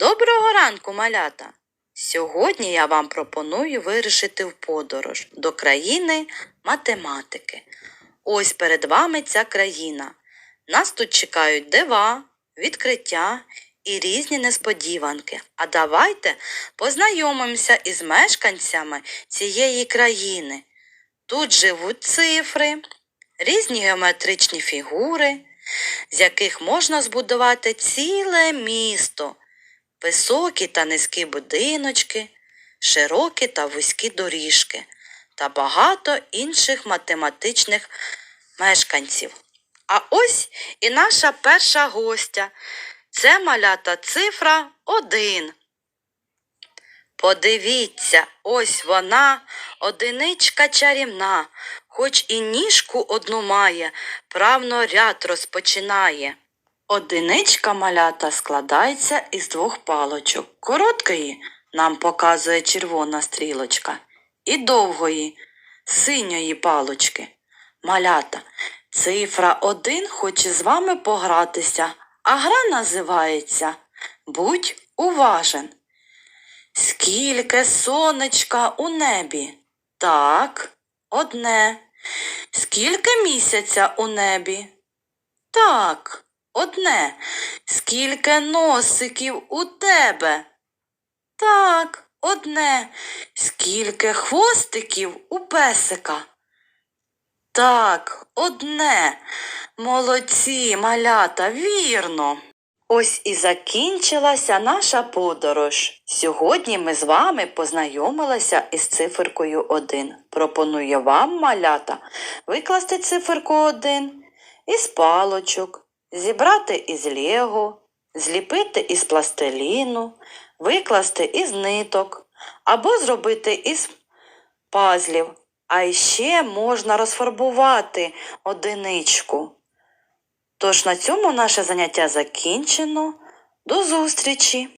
Доброго ранку, малята! Сьогодні я вам пропоную вирішити в подорож до країни математики. Ось перед вами ця країна. Нас тут чекають дива, відкриття і різні несподіванки. А давайте познайомимося із мешканцями цієї країни. Тут живуть цифри, різні геометричні фігури, з яких можна збудувати ціле місто високі та низькі будиночки, широкі та вузькі доріжки та багато інших математичних мешканців. А ось і наша перша гостя. Це малята цифра 1. Подивіться, ось вона, одиничка чарівна, хоч і ніжку одну має, правно ряд розпочинає. Одиничка малята складається із двох палочок. Короткої нам показує червона стрілочка, і довгої синьої палочки. Малята, цифра один хоче з вами погратися, а гра називається Будь уважен. Скільки сонечка у небі? Так, одне. Скільки місяця у небі? Так, одне. Скільки носиків у тебе? Так, одне. Скільки хвостиків у песика? Так, одне. Молодці, малята, вірно. Ось і закінчилася наша подорож. Сьогодні ми з вами познайомилися із циферкою 1. Пропоную вам, малята, викласти циферку 1 із палочок, зібрати із лего, зліпити із пластиліну, викласти із ниток або зробити із пазлів. А ще можна розфарбувати одиничку. Тож на цьому наше заняття закінчено. До зустрічі!